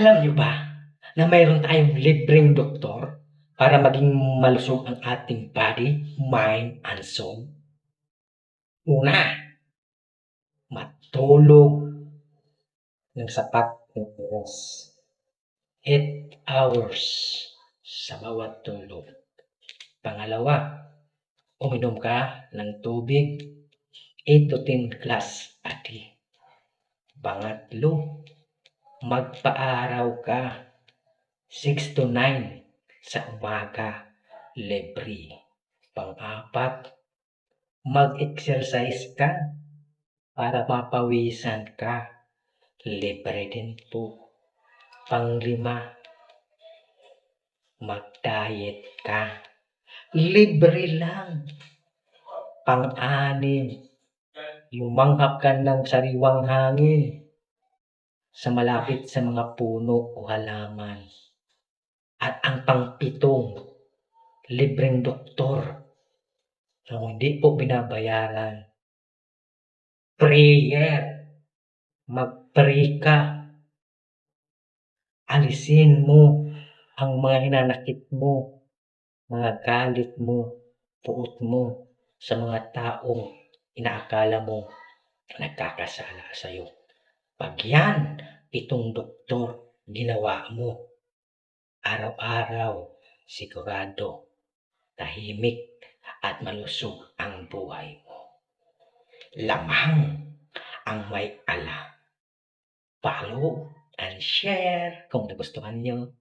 Alam niyo ba na mayroon tayong libreng doktor para maging malusog ang ating body, mind, and soul? Una, matulog ng sapat oras. 8 hours sa bawat tulog. Pangalawa, uminom ka ng tubig 8 to 10 glass a day. Pangatlo, magpaaraw ka. 6 to 9 sa umaga, libre. Pang-apat, mag-exercise ka para mapawisan ka, libre din po. Panglima, mag-diet ka, libre lang. Pang-anim, lumanghap ka ng sariwang hangin sa malapit sa mga puno o halaman. At ang pangpitong, libreng doktor na hindi po binabayaran. Prayer. Mag-pray ka. Alisin mo ang mga hinanakit mo, mga galit mo, puot mo sa mga taong inaakala mo nagkakasala sa iyo. Pag yan, itong doktor, ginawa mo, araw-araw, sigurado, tahimik at malusog ang buhay mo. Lamang ang may ala. Follow and share kung nagustuhan nyo.